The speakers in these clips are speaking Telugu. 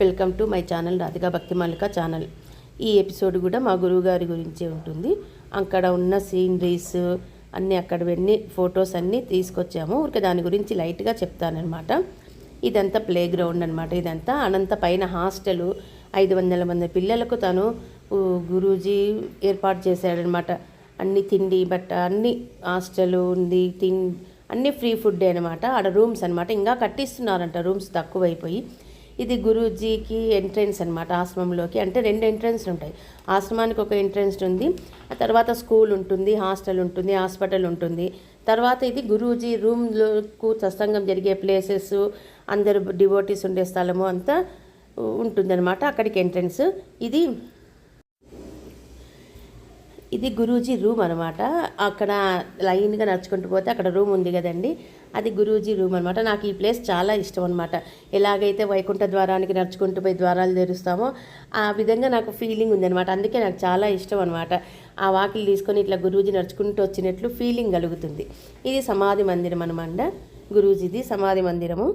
Welcome to my channel Radhika Bhakti Mallika channel. ఈ ఎపిసోడ్ కూడా మా గురువుగారి గురించే ఉంటుంది. అక్కడ ఉన్న సీనరీస్ అన్నీ అక్కడవన్నీ ఫొటోస్ అన్నీ తీసుకొచ్చాము. ఊరికే దాని గురించి లైట్గా చెప్తానమాట ఇదంతా ప్లే గ్రౌండ్ అనమాట ఇదంతా అనంత పైన హాస్టల్. ఐదు వందల మంది పిల్లలకు తను గురూజీ ఏర్పాటు చేశాడనమాట అన్ని తిండి బట్ట అన్ని హాస్టల్ ఉంది తిండి అన్ని ఫ్రీ ఫుడ్ అనమాట ఆడ రూమ్స్ అనమాట ఇంకా కట్టిస్తున్నారంట రూమ్స్ తక్కువైపోయి. ఇది గురూజీకి ఎంట్రన్స్ అనమాట ఆశ్రమంలోకి. అంటే రెండు ఎంట్రన్స్ ఉంటాయి ఆశ్రమానికి ఒక ఎంట్రన్స్ ఉంది ఆ తర్వాత స్కూల్ ఉంటుంది హాస్టల్ ఉంటుంది హాస్పిటల్ ఉంటుంది. తర్వాత ఇది గురూజీ రూమ్లకు సత్సంగం జరిగే ప్లేసెస్ అందరు డివోటీస్ ఉండే స్థలము అంతా ఉంటుందన్నమాట అక్కడికి ఎంట్రన్స్ ఇది ఇది గురూజీ రూమ్ అనమాట అక్కడ లైన్గా నడుచుకుంటూ పోతే అక్కడ రూమ్ ఉంది కదండి. అది గురూజీ రూమ్ అనమాట నాకు ఈ ప్లేస్ చాలా ఇష్టం అనమాట ఎలాగైతే వైకుంఠ ద్వారానికి నడుచుకుంటూ పోయి ద్వారాలు తెరుస్తామో ఆ విధంగా నాకు ఫీలింగ్ ఉందన్నమాట అందుకే నాకు చాలా ఇష్టం అనమాట ఆ వాకిలు తీసుకొని ఇట్లా గురూజీ నడుచుకుంటూ వచ్చినట్లు ఫీలింగ్ కలుగుతుంది. ఇది సమాధి మందిరం అనమాట గురూజీది సమాధి మందిరము.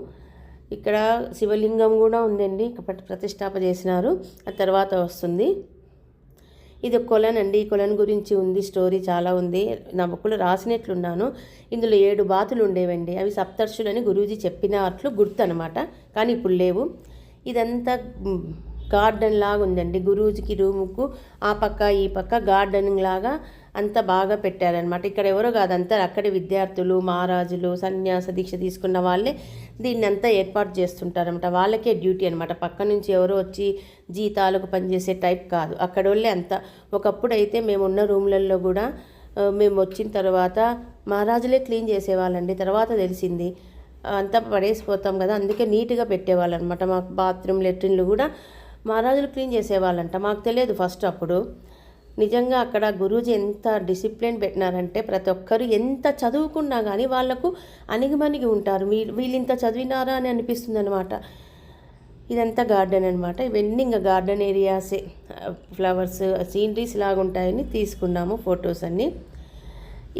ఇక్కడ శివలింగం కూడా ఉందండి. ప్రతిష్టాప చేసినారు. ఆ తర్వాత వస్తుంది. ఇది ఒక కొలన్ అండి. ఈ కొలన్ గురించి ఉంది స్టోరీ చాలా ఉంది. నా బుక్లో రాసినట్లున్నాను. ఇందులో ఏడు బాతులు ఉండేవండి. అవి సప్తర్షులని గురూజీ చెప్పినట్లు గుర్తు అనమాట కానీ ఇప్పుడు లేవు. ఇదంతా గార్డెన్ లాగా ఉందండి గురూజీకి రూముకు ఆ పక్క ఈ పక్క గార్డెనింగ్ లాగా అంతా బాగా పెట్టారనమాట ఇక్కడ ఎవరో కాదంతా అక్కడి విద్యార్థులు మహారాజులు సన్యాస దీక్ష తీసుకున్న వాళ్ళే దీన్ని అంతా ఏర్పాటు చేస్తుంటారనమాట వాళ్ళకే డ్యూటీ అనమాట పక్క నుంచి ఎవరో వచ్చి జీతాలకు పనిచేసే టైప్ కాదు. అక్కడ వాళ్ళే అంతా. ఒకప్పుడు అయితే మేము ఉన్న రూమ్లలో కూడా మేము వచ్చిన తర్వాత మహారాజులే క్లీన్ చేసేవాళ్ళండి. తర్వాత తెలిసింది. అంతా పడేసిపోతాం కదా అందుకే నీట్గా పెట్టేవాళ్ళు అనమాట మాకు బాత్రూమ్ లెట్రిన్లు కూడా మహారాజులు క్లీన్ చేసేవాళ్ళంట. మాకు తెలియదు ఫస్ట్ అప్పుడు. నిజంగా అక్కడ గురూజీ ఎంత డిసిప్లిన్ పెట్టినారంటే ప్రతి ఒక్కరు ఎంత చదువుకున్నా కానీ వాళ్ళకు అణిగిమణిగి ఉంటారు. వీళ్ళు వీళ్ళు ఇంత చదివినారా అని అనిపిస్తుంది అనమాట ఇదంతా గార్డెన్ అనమాట ఇవన్నీ ఇంకా గార్డెన్ ఏరియాసే. ఫ్లవర్స్ సీనరీస్ లాగా ఉంటాయని తీసుకున్నాము ఫొటోస్ అన్నీ.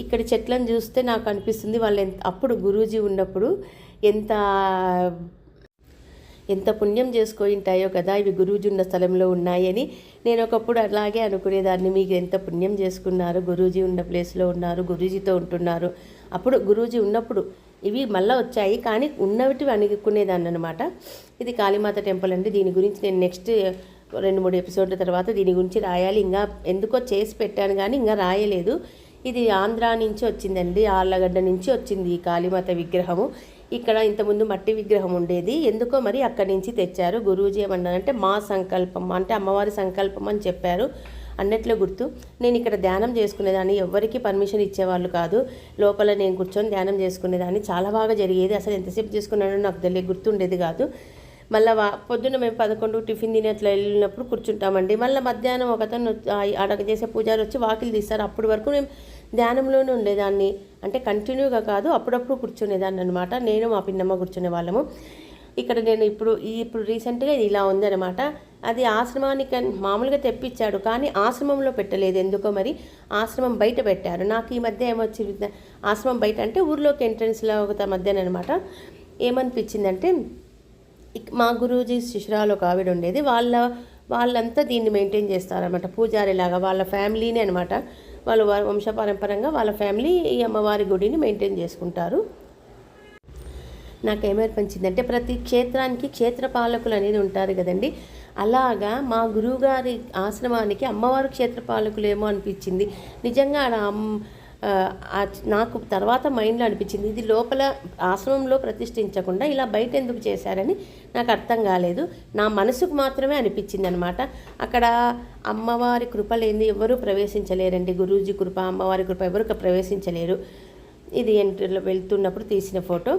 ఇక్కడ చెట్లను చూస్తే నాకు అనిపిస్తుంది వాళ్ళు ఎంత అప్పుడు గురూజీ ఉన్నప్పుడు ఎంత ఎంత పుణ్యం చేసుకొని ఉంటాయో కదా ఇవి గురూజీ ఉన్న స్థలంలో ఉన్నాయని నేను ఒకప్పుడు అలాగే అనుకునేదాన్ని. మీకు ఎంత పుణ్యం చేసుకున్నారు? గురూజీ ఉన్న ప్లేస్లో ఉన్నారు గురూజీతో ఉంటున్నారు. అప్పుడు గురూజీ ఉన్నప్పుడు ఇవి మళ్ళీ వచ్చాయి. కానీ ఉన్నవి అనుకునేదాన్ని అనమాట ఇది కాళీమాత టెంపుల్ అండి. దీని గురించి నేను నెక్స్ట్ రెండు మూడు ఎపిసోడ్ల తర్వాత దీని గురించి రాయాలి. ఇంకా ఎందుకో చేసి పెట్టాను కానీ ఇంకా రాయలేదు. ఇది ఆంధ్రా నుంచి వచ్చిందండి. ఆళ్ళగడ్డ నుంచి వచ్చింది ఈ కాళీమాత విగ్రహము. ఇక్కడ ఇంతకుముందు మట్టి విగ్రహం ఉండేది. ఎందుకో మరి అక్కడి నుంచి తెచ్చారు. గురూజీ ఏమన్నారంటే మా సంకల్పం అంటే అమ్మవారి సంకల్పం అని చెప్పారు. అన్నట్లో గుర్తు నేను ఇక్కడ ధ్యానం చేసుకునేదాన్ని ఎవరికి పర్మిషన్ ఇచ్చేవాళ్ళు కాదు. లోపల నేను కూర్చొని ధ్యానం చేసుకునేదాన్ని. చాలా బాగా జరిగేది. అసలు ఎంతసేపు చేసుకున్నానో నాకు తెలియ గుర్తుండేది కాదు. మళ్ళీ పొద్దున్న మేము పదకొండు టిఫిన్ తిని అట్లా వెళ్ళినప్పుడు కూర్చుంటామండి. మళ్ళీ మధ్యాహ్నం ఒకతను అడగ చేసే పూజారి వచ్చి వాకిలు తీస్తారు. అప్పటి వరకు మేము ధ్యానంలోనే ఉండేదాన్ని. అంటే కంటిన్యూగా కాదు అప్పుడప్పుడు కూర్చునేదాన్ని అనమాట నేను మా పిన్నమ్మ కూర్చునే వాళ్ళము. ఇక్కడ నేను ఇప్పుడు ఈ ఇప్పుడు రీసెంట్గా ఇది ఇలా ఉందన్నమాట. అది ఆశ్రమానికి మామూలుగా తెప్పించాడు కానీ ఆశ్రమంలో పెట్టలేదు. ఎందుకో మరి? ఆశ్రమం బయట పెట్టారు. నాకు ఈ మధ్య ఏమొచ్చింది? ఆశ్రమం బయట అంటే ఊర్లోకి ఎంట్రన్స్లో ఒక మధ్యన అనమాట ఏమనిపించిందంటే మా గురూజీ శిష్యురాలు ఒక ఆవిడ ఉండేది. వాళ్ళ వాళ్ళంతా దీన్ని మెయింటైన్ చేస్తారనమాట పూజారిలాగా వాళ్ళ ఫ్యామిలీని అనమాట వాళ్ళు వారి వంశపారంపరంగా వాళ్ళ ఫ్యామిలీ ఈ అమ్మవారి గుడిని మెయింటైన్ చేసుకుంటారు. నాకేమనిపించిందంటే ప్రతి క్షేత్రానికి క్షేత్ర పాలకులు అనేది ఉంటారు కదండి. అలాగా మా గురువుగారి ఆశ్రమానికి అమ్మవారు క్షేత్ర పాలకులేమో అనిపించింది. నిజంగా ఆడ అమ్- నాకు తర్వాత మైండ్లో అనిపించింది ఇది లోపల ఆశ్రమంలో ప్రతిష్ఠించకుండా ఇలా బయట ఎందుకు చేశారని నాకు అర్థం కాలేదు. నా మనసుకు మాత్రమే అనిపించింది అనమాట అక్కడ అమ్మవారి కృప లేని ఎవరూ ప్రవేశించలేరండి. గురూజీ కృప అమ్మవారి కృప ఎవరు ప్రవేశించలేరు. ఇది ఎంట్రీలో వెళ్తున్నప్పుడు తీసిన ఫోటో.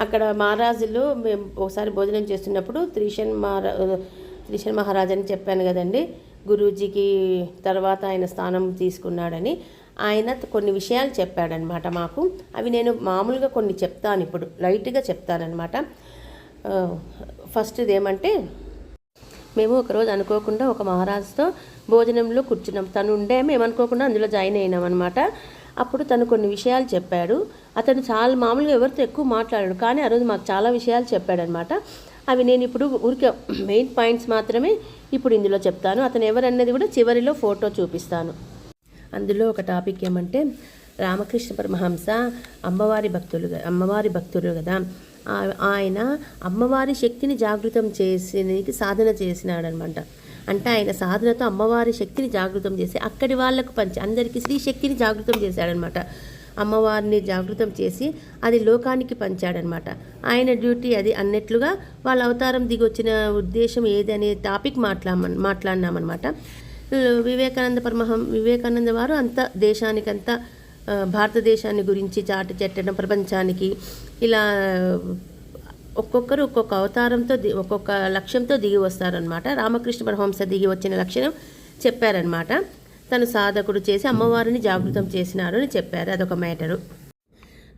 అక్కడ మహారాజులు మేము ఒకసారి భోజనం చేస్తున్నప్పుడు త్రిషన్ మహారా త్రిషన్ మహారాజ్ అని చెప్పాను కదండి. గురూజీకి తర్వాత ఆయన స్థానం తీసుకున్నాడని ఆయన కొన్ని విషయాలు చెప్పాడనమాట మాకు. అవి నేను మామూలుగా కొన్ని చెప్తాను ఇప్పుడు లైట్గా చెప్తానమాట ఫస్ట్ ఏమంటే మేము ఒకరోజు అనుకోకుండా ఒక మహారాజుతో భోజనంలో కూర్చున్నాం. తను ఉండే మేము అనుకోకుండా అందులో జాయిన్ అయినాం అనమాట అప్పుడు తను కొన్ని విషయాలు చెప్పాడు. అతను చాలా మామూలుగా ఎవరితో ఎక్కువ మాట్లాడాడు కానీ ఆ రోజు మాకు చాలా విషయాలు చెప్పాడనమాట అవి నేను ఇప్పుడు ఊరికే మెయిన్ పాయింట్స్ మాత్రమే ఇప్పుడు ఇందులో చెప్తాను. అతను ఎవరన్నది కూడా చివరిలో ఫోటో చూపిస్తాను. అందులో ఒక టాపిక్ ఏమంటే రామకృష్ణ పరమహంస అమ్మవారి భక్తులు అమ్మవారి భక్తులు కదా. ఆయన అమ్మవారి శక్తిని జాగృతం చేసేకి సాధన చేసినాడనమాట. అంటే ఆయన సాధనతో అమ్మవారి శక్తిని జాగృతం చేసి అక్కడి వాళ్ళకు పంచి అందరికీ స్త్రీ శక్తిని జాగృతం చేశాడనమాట. అమ్మవారిని జాగృతం చేసి అది లోకానికి పంచాడనమాట. ఆయన డ్యూటీ అది అన్నట్లుగా వాళ్ళ అవతారం దిగొచ్చిన ఉద్దేశం ఏది అనే టాపిక్ మాట్లా మాట్లాడినామన్నమాట వివేకానంద పరమహం వివేకానంద వారు అంత దేశానికంతా భారతదేశాన్ని గురించి చాటి చెట్టడం ప్రపంచానికి ఇలా ఒక్కొక్కరు ఒక్కొక్క అవతారంతో ది- ఒక్కొక్క లక్ష్యంతో దిగి వస్తారనమాట. రామకృష్ణ పరమహంస దిగి వచ్చిన లక్షణం చెప్పారనమాట. తను సాధకుడు చేసి అమ్మవారిని జాగృతం చేసినారు అని చెప్పారు. అదొక మ్యాటరు.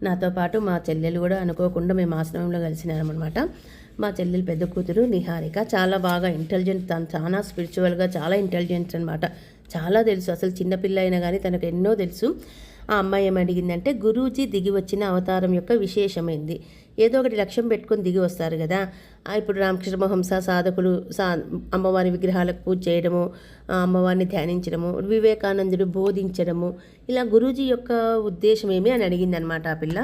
నాతో పాటు మా చెల్లెలు కూడా అనుకోకుండా మేము ఆశ్రమంలో కలిసినారనమాట మా చెల్లెలు పెద్ద కూతురు నిహారిక. చాలా బాగా ఇంటెలిజెంట్ తను చాలా స్పిరిచువల్గా చాలా ఇంటెలిజెంట్ అనమాట చాలా తెలుసు. అసలు చిన్నపిల్ల అయినా కానీ తనకు ఎన్నో తెలుసు. ఆ అమ్మాయి ఏమడిగిందంటే గురూజీ దిగి వచ్చిన అవతారం యొక్క విశేషమైంది. ఏదో ఒకటి లక్ష్యం పెట్టుకొని దిగి వస్తారు కదా. ఇప్పుడు రామకృష్ణ మహంస సాధకులు సా అమ్మవారి విగ్రహాలకు పూజ చేయడము అమ్మవారిని ధ్యానించడము వివేకానందుడు బోధించడము ఇలా గురూజీ యొక్క ఉద్దేశం ఏమి అని అడిగిందనమాట ఆ పిల్ల.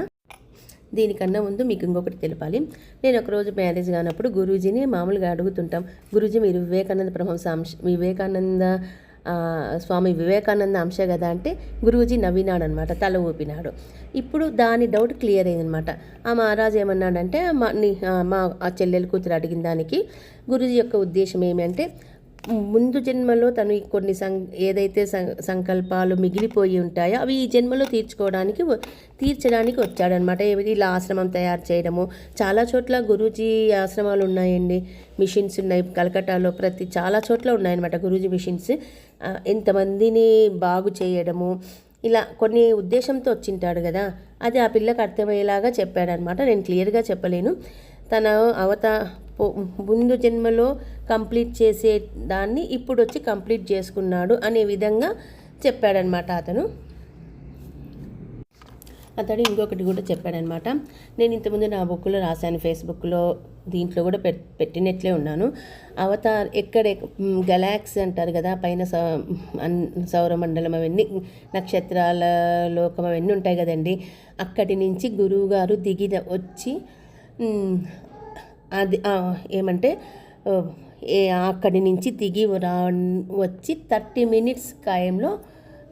దీనికన్నా ముందు మీకు ఇంకొకటి తెలపాలి. నేను ఒకరోజు మ్యారేజ్ కానప్పుడు గురూజీని మామూలుగా అడుగుతుంటాం గురూజీ మీరు వివేకానంద పరమహంస వివేకానంద స్వామి వివేకానంద అంశ కదా అంటే గురూజీ నవ్వినాడు అనమాట తల ఊపినాడు. ఇప్పుడు దాని డౌట్ క్లియర్ అయిందనమాట. ఆ మహారాజు ఏమన్నాడంటే మా మా ఆ చెల్లెలు కూతురు అడిగిన దానికి గురూజీ యొక్క ఉద్దేశం ఏమంటే ముందు జన్మలో తను కొన్ని సం ఏదైతే సం- సంకల్పాలు మిగిలిపోయి ఉంటాయో అవి ఈ జన్మలో తీర్చుకోవడానికి తీర్చడానికి వచ్చాడనమాట ఇలా ఆశ్రమం తయారు చేయడము. చాలా చోట్ల గురూజీ ఆశ్రమాలు ఉన్నాయండి. మిషన్స్ ఉన్నాయి. కలకట్టాలో ప్రతి చాలా చోట్ల ఉన్నాయన్నమాట గురూజీ మిషన్స్. ఎంతమందిని బాగు చేయడము. ఇలా కొన్ని ఉద్దేశంతో వచ్చింటాడు కదా. అది ఆ పిల్లకి అర్థమయ్యేలాగా చెప్పాడనమాట నేను క్లియర్గా చెప్పలేను. తన అవత పో- ముందు జన్మలో కంప్లీట్ చేసే దాన్ని ఇప్పుడు వచ్చి కంప్లీట్ చేసుకున్నాడు అనే విధంగా చెప్పాడనమాట అతను. అతడు ఇంకొకటి కూడా చెప్పాడనమాట. నేను ఇంతకుముందు నా బుక్లో రాశాను ఫేస్బుక్లో దీంట్లో కూడా పెట్ పెట్టినట్లే ఉన్నాను. అవతార్ ఎక్కడ గెలాక్సీ అంటారు కదా పైన సౌ అన్- సౌరమండలం అవన్నీ నక్షత్రాల లోకం అవన్నీ ఉంటాయి కదండి. అక్కడి నుంచి గురువు గారు దిగి వచ్చి అది ఏమంటే అక్కడి నుంచి దిగి రా వచ్చి థర్టీ మినిట్స్ ఖాయంలో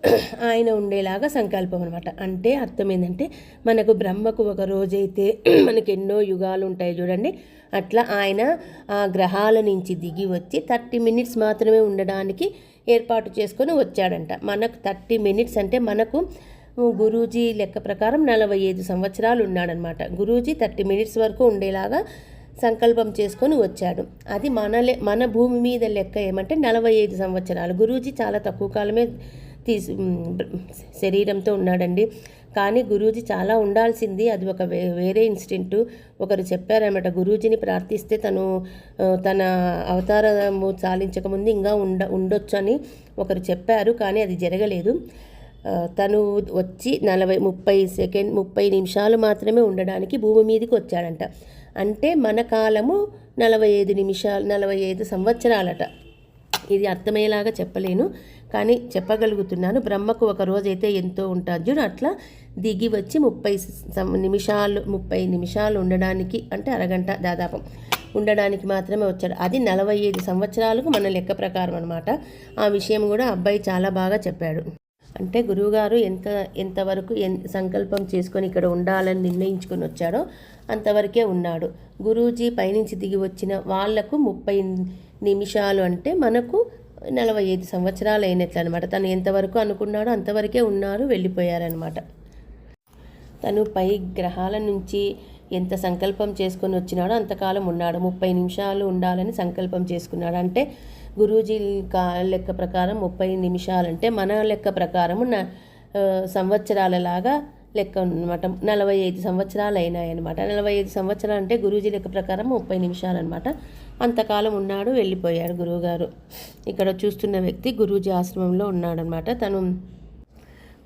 ఆయన ఉండేలాగా సంకల్పం అనమాట అంటే అర్థం ఏంటంటే మనకు బ్రహ్మకు ఒక రోజైతే మనకు ఎన్నో యుగాలు ఉంటాయి చూడండి. అట్లా ఆయన ఆ గ్రహాల నుంచి దిగి వచ్చి థర్టీ మినిట్స్ మాత్రమే ఉండడానికి ఏర్పాటు చేసుకొని వచ్చాడంట. మనకు థర్టీ మినిట్స్ అంటే మనకు గురూజీ లెక్క ప్రకారం నలభై ఐదు సంవత్సరాలు ఉన్నాడనమాట గురూజీ థర్టీ మినిట్స్ వరకు ఉండేలాగా సంకల్పం చేసుకొని వచ్చాడు. అది మన లె మన భూమి మీద లెక్క ఏమంటే నలభై ఐదు సంవత్సరాలు. గురూజీ చాలా తక్కువ కాలమే తీసి శరీరంతో ఉన్నాడండి. కానీ గురూజీ చాలా ఉండాల్సింది. అది ఒక వే వేరే ఇన్సిడెంట్ ఒకరు చెప్పారన్నమాట గురూజీని ప్రార్థిస్తే తను తన అవతారము చాలించకముందు ఇంకా ఉండ ఉండొచ్చు అని ఒకరు చెప్పారు. కానీ అది జరగలేదు. తను వచ్చి నలభై ముప్పై సెకండ్ ముప్పై నిమిషాలు మాత్రమే ఉండడానికి భూమి మీదకి వచ్చాడంట. అంటే మన కాలము నలభై ఐదు నిమిషాలు నలభై ఐదు సంవత్సరాలట. ఇది అర్థమయ్యేలాగా చెప్పలేను కానీ చెప్పగలుగుతున్నాను. బ్రహ్మకు ఒక రోజైతే ఎంతో ఉంటుంది చూడు అట్లా దిగి వచ్చి ముప్పై సం- నిమిషాలు ముప్పై నిమిషాలు ఉండడానికి అంటే అరగంట దాదాపు ఉండడానికి మాత్రమే వచ్చాడు. అది నలభై ఐదు సంవత్సరాలకు మన లెక్క ప్రకారం అనమాట ఆ విషయం కూడా అబ్బాయి చాలా బాగా చెప్పాడు. అంటే గురువుగారు ఎంత ఎంతవరకు ఎన్ సంకల్పం చేసుకొని ఇక్కడ ఉండాలని నిర్ణయించుకొని వచ్చాడో అంతవరకే ఉన్నాడు. గురూజీ పైనుంచి దిగి వచ్చిన వాళ్ళకు ముప్పై నిమిషాలు అంటే మనకు నలభై ఐదు సంవత్సరాలు అయినట్లు అనమాట తను ఎంతవరకు అనుకున్నాడో అంతవరకే ఉన్నారు వెళ్ళిపోయారనమాట. తను పై గ్రహాల నుంచి ఎంత సంకల్పం చేసుకొని వచ్చినాడో అంతకాలం ఉన్నాడు. ముప్పై నిమిషాలు ఉండాలని సంకల్పం చేసుకున్నాడు. అంటే గురూజీ కా లెక్క ప్రకారం ముప్పై నిమిషాలంటే మన లెక్క ప్రకారము న సంవత్సరాలలాగా లెక్క అనమాట నలభై ఐదు సంవత్సరాలు అయినాయి అనమాట నలభై ఐదు సంవత్సరాలు అంటే గురూజీ లెక్క ప్రకారం ముప్పై నిమిషాలు అనమాట అంతకాలం ఉన్నాడు వెళ్ళిపోయాడు గురువుగారు. ఇక్కడ చూస్తున్న వ్యక్తి గురూజీ ఆశ్రమంలో ఉన్నాడనమాట తను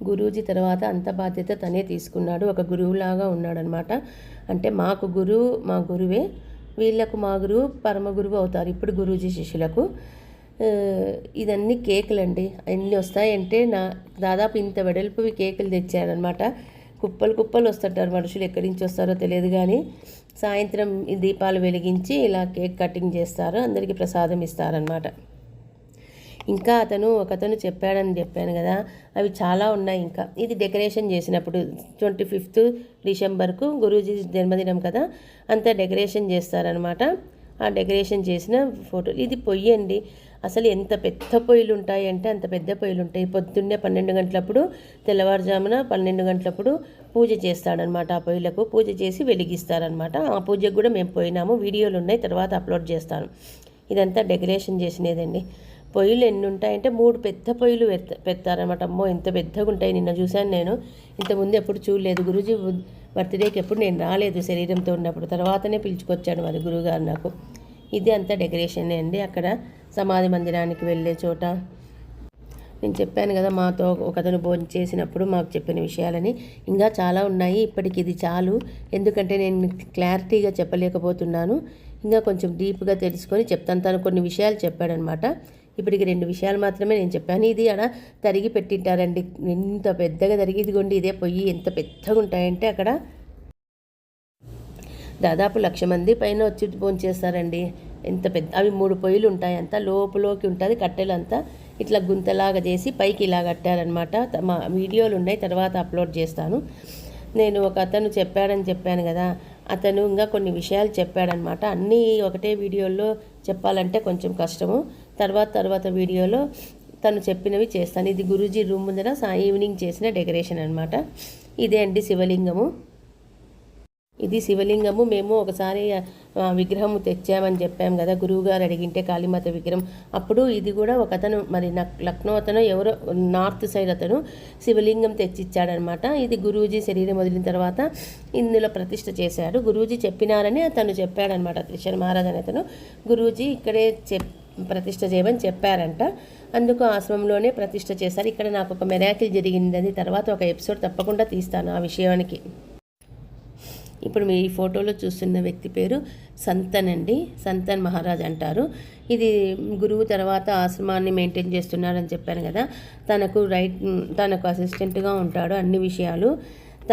గురూజీ తర్వాత అంత బాధ్యత తనే తీసుకున్నాడు. ఒక గురువులాగా ఉన్నాడనమాట అంటే మాకు గురువు మా గురువే వీళ్ళకు మా గురువు పరమ గురువు అవుతారు. ఇప్పుడు గురూజీ శిష్యులకు ఇదన్నీ ఇదన్నీ కేకులండి. ఎన్ని వస్తాయంటే నా దాదాపు ఇంత వెడల్పువి కేకులు తెచ్చారనమాట కుప్పలు కుప్పలు వస్తుంటారు మనుషులు ఎక్కడి నుంచి వస్తారో తెలియదు కానీ సాయంత్రం ఈ దీపాలు వెలిగించి ఇలా కేక్ కటింగ్ చేస్తారు. అందరికీ ప్రసాదం ఇస్తారనమాట ఇంకా అతను ఒకతను చెప్పాడని చెప్పాను కదా అవి చాలా ఉన్నాయి ఇంకా. ఇది డెకరేషన్ చేసినప్పుడు ట్వంటీ ఫిఫ్త్ డిసెంబర్కు గురూజీ జన్మదినం కదా అంతా డెకరేషన్ చేస్తారనమాట ఆ డెకరేషన్ చేసిన ఫోటో ఇది పొయ్యి అండి. అసలు ఎంత పెద్ద పొయ్యిలు ఉంటాయి అంటే అంత పెద్ద పొయ్యిలు ఉంటాయి. పొద్దున్నే పన్నెండు గంటలప్పుడు తెల్లవారుజామున పన్నెండు గంటలప్పుడు పూజ చేస్తాడనమాట ఆ పొయ్యిలకు. పూజ చేసి వెలిగిస్తారనమాట ఆ పూజకు కూడా మేము పోయినాము. వీడియోలు ఉన్నాయి తర్వాత అప్లోడ్ చేస్తాను. ఇదంతా డెకరేషన్ చేసినదండి. పొయ్యిలు ఎన్ని ఉంటాయంటే మూడు పెద్ద పొయ్యిలు పెత్త పెడతారనమాట అమ్మో ఇంత పెద్దగా ఉంటాయి. నిన్న చూశాను నేను. ఇంతకుముందు ఎప్పుడు చూడలేదు. గురూజీ బర్త్డేకి ఎప్పుడు నేను రాలేదు శరీరంతో ఉన్నప్పుడు. తర్వాతనే పిలుచుకొచ్చాడు మరి గురువుగారు నాకు. ఇది అంతా డెకరేషనే అండి. అక్కడ సమాధి మందిరానికి వెళ్ళే చోట. నేను చెప్పాను కదా మాతో ఒకతను భోజనం చేసినప్పుడు మాకు చెప్పిన విషయాలని. ఇంకా చాలా ఉన్నాయి. ఇప్పటికి ఇది చాలు. ఎందుకంటే నేను క్లారిటీగా చెప్పలేకపోతున్నాను. ఇంకా కొంచెం డీప్గా తెలుసుకొని చెప్తాను. తను కొన్ని విషయాలు చెప్పాడనమాట ఇప్పటికి రెండు విషయాలు మాత్రమే నేను చెప్పాను. ఇది అక్కడ తరిగి పెట్టింటారండి. ఎంత పెద్దగా తరిగి ఇదిగోండి ఇదే పొయ్యి ఎంత పెద్దగా ఉంటాయంటే అక్కడ దాదాపు లక్ష మంది పైన వచ్చి భోంచేస్తారండి. ఎంత పెద్ద అవి మూడు పొయ్యిలు ఉంటాయి అంతా. లోపలోకి ఉంటుంది కట్టెలంతా ఇట్లా గుంతలాగా చేసి పైకి ఇలా కట్టారనమాట మా వీడియోలు ఉన్నాయి తర్వాత అప్లోడ్ చేస్తాను. నేను ఒక అతను చెప్పాడని చెప్పాను కదా. అతను ఇంకా కొన్ని విషయాలు చెప్పాడనమాట అన్నీ ఒకటే వీడియోలో చెప్పాలంటే కొంచెం కష్టము. తర్వాత తర్వాత వీడియోలో తను చెప్పినవి చేస్తాను. ఇది గురూజీ రూమ్ ముందర సా ఈవినింగ్ చేసిన డెకరేషన్ అనమాట ఇదే అండి శివలింగము. ఇది శివలింగము. మేము ఒకసారి విగ్రహము విగ్రహం తెచ్చామని చెప్పాం కదా గురువుగారు అడిగింటే కాళీమాత విగ్రహం. అప్పుడు ఇది కూడా ఒక అతను మరి లక్నో అతను ఎవరో నార్త్ సైడ్ అతను శివలింగం తెచ్చిచ్చాడనమాట ఇది గురూజీ శరీరం వదిలిన తర్వాత ఇందులో ప్రతిష్ఠ చేశాడు. గురూజీ చెప్పినారని అతను చెప్పాడనమాట త్రిశర్ మహారాజ్ అని అతను. గురూజీ ఇక్కడే చెప్ ప్రతిష్ట చేయమని చెప్పారంట. అందుకు ఆశ్రమంలోనే ప్రతిష్ట చేశారు. ఇక్కడ నాకు ఒక మెరాకిల్ జరిగిందని తర్వాత ఒక ఎపిసోడ్ తప్పకుండా తీస్తాను ఆ విషయానికి. ఇప్పుడు మీ ఈ ఫోటోలో చూస్తున్న వ్యక్తి పేరు సంతన్ అండి. సంతన్ మహారాజ్ అంటారు. ఇది గురువు తర్వాత ఆశ్రమాన్ని మెయింటైన్ చేస్తున్నాడని చెప్పాను కదా. తనకు రైట్ తనకు అసిస్టెంట్గా ఉంటాడు అన్ని విషయాలు.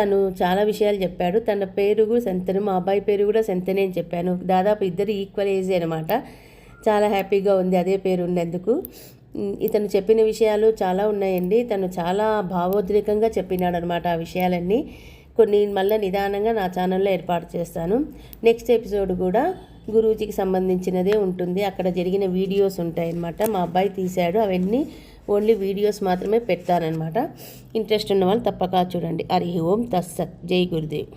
తను చాలా విషయాలు చెప్పాడు. తన పేరు కూడా సంతను మా అబ్బాయి పేరు కూడా సంతనే అని చెప్పాను. దాదాపు ఇద్దరు ఈక్వల్ ఏజ్ అనమాట చాలా హ్యాపీగా ఉంది అదే పేరు ఉన్నందుకు. ఇతను చెప్పిన విషయాలు చాలా ఉన్నాయండి. తను చాలా భావోద్రేకంగా చెప్పినాడు అనమాట ఆ విషయాలన్నీ. కొన్ని మళ్ళీ నిదానంగా నా ఛానల్లో ఏర్పాటు చేస్తాను. నెక్స్ట్ ఎపిసోడ్ కూడా గురూజీకి సంబంధించినదే ఉంటుంది. అక్కడ జరిగిన వీడియోస్ ఉంటాయన్నమాట. మా అబ్బాయి తీశాడు. అవన్నీ ఓన్లీ వీడియోస్ మాత్రమే పెడతానన్నమాట. ఇంట్రెస్ట్ ఉన్న వాళ్ళు తప్పక చూడండి. హరి ఓం తస్సత్ జై గురుదేవ్.